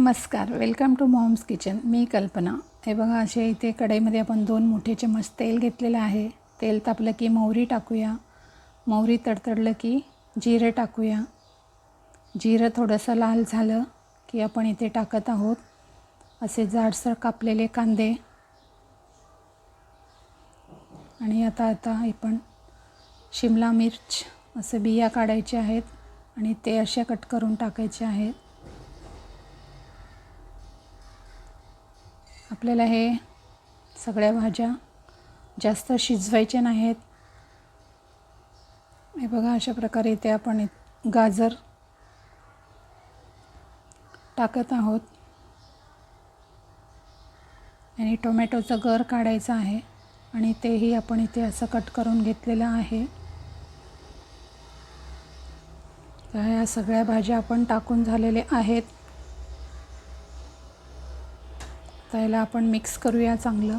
नमस्कार. Welcome to mom's kitchen मी कल्पना. हे बघा असे इथे कढईमध्ये आपण दोन मोठे चम्मच तेल घेतलेलं आहे. तेल तापलं की मोहरी टाकूया. मोहरी तडतडलं की जिरं टाकूया. जिरं थोडंसं लाल झालं की आपण इथे टाकत आहोत. असे जाडसर कापलेले कांदे. आणि आता आता आपण शिमला मिर्च असे बिया काढायचे आहेत आणि ते असे कट करून टाकायचे आहेत. आपल्याला हे सगळ्या भाज्या जास्त शिजवायच्या नाहीत. हे बघा अशा प्रकारे इथे आपण गाजर टाकत आहोत. आणि टोमॅटोचं गर काढायचं आहे आणि तेही आपण इथे असं कट करून घेतलेलं आहे. तर ह्या सगळ्या भाज्या आपण टाकून झालेले आहेत. त्याला आपण मिक्स करूया चांगलं.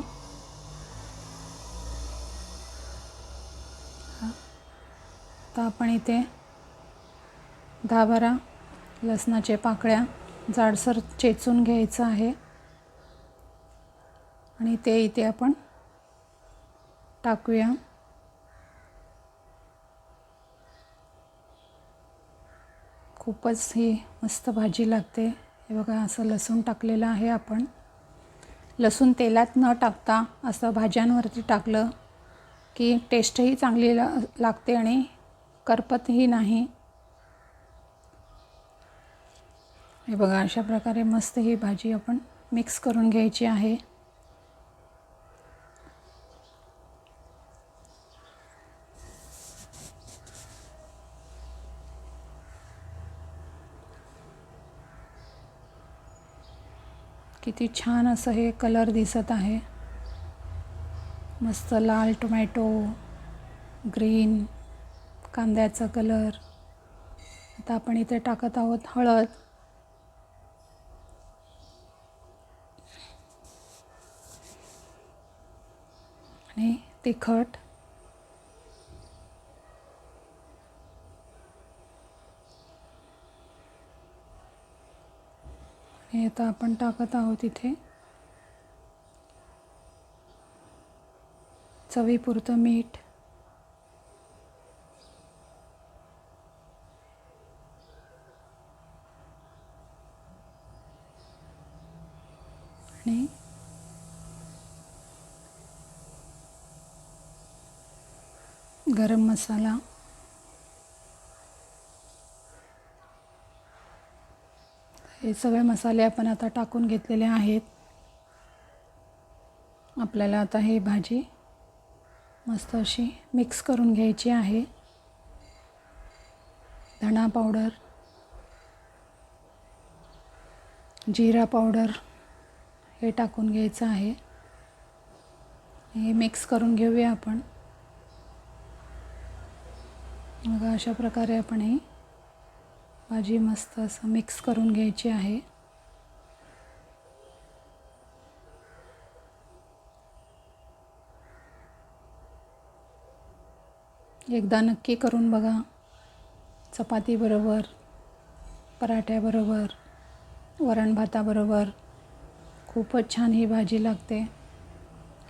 तर आपण इथे दहा बारा लसणाचे पाकळ्या जाडसर चेचून घ्यायचं आहे. आणि ते इथे आपण टाकूया. खूपच ही मस्त भाजी लागते. हे बघा असं लसूण टाकलेलं आहे आपण. लसूण तेलात न टाकता असं भाज्यांवरती टाकलं की टेस्टही चांगली ला लागते आणि करपतही नाही. हे बघा अशा प्रकारे मस्त ही भाजी आपण मिक्स करून घ्यायची आहे. किती छान असं हे कलर दिसत आहे. मस्त लाल टोमॅटो ग्रीन कांद्याचा कलर आता आपण इथे टाकत आहोत हळद. आणि तिखट. हे आता आपण टाकत आहोत इथे. चवीपुरतं मीठ. आणि गरम मसाला. हे सगळे मसाले आपण आता टाकून घेतलेले आहेत. आपल्याला आता ही भाजी मस्त अशी मिक्स करून घ्यायची आहे. धणा पावडर जिरा पावडर हे टाकून घ्यायचं आहे. हे मिक्स करून घेऊया आपण. मग अशा प्रकारे आपण हे भाजी मस्त असं मिक्स करून घ्यायची आहे. एकदा नक्की करून बघा. चपातीबरोबर पराठ्याबरोबर वरण भाताबरोबर खूपच छान ही भाजी लागते.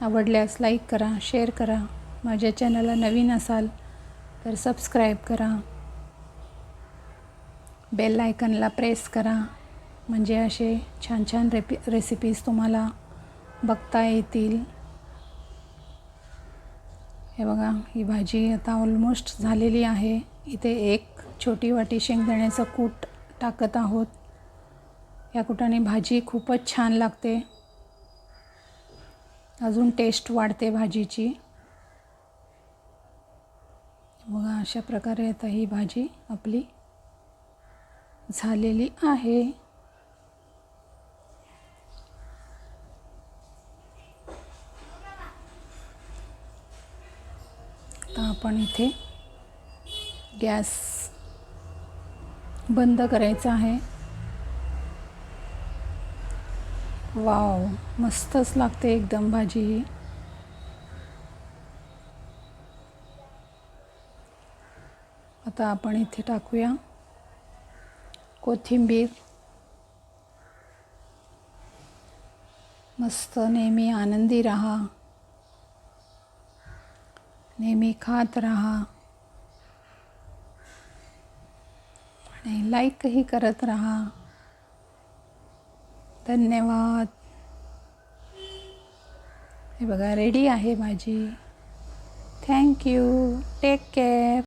आवडल्यास लाईक करा शेअर करा. माझ्या चॅनलला नवीन असाल तर सबस्क्राईब करा. बेल आयकनला प्रेस करा. म्हणजे असे छान छान रेपि रेसिपीज तुम्हाला बघता येतील. हे बघा ही भाजी आता ऑलमोस्ट झालेली आहे. इथे एक छोटी वाटी शेंगदाण्याचं कूट टाकत आहोत. या कुटाने भाजी खूपच छान लागते. अजून टेस्ट वाढते भाजीची. बघा अशा प्रकारे आता ही भाजी आपली झालेली आहे. आता आपण इथे गॅस बंद करायचा आहे. वाव मस्तच लागते एकदम भाजी. ही आता आपण इथे टाकूया. कोथिंबीर. मस्त नेहमी आनंदी राहा. नेहमी खात राहा. आणि लाईकही करत राहा. धन्यवाद. हे बघा रेडी आहे भाजी थँक्यू टेक केअर.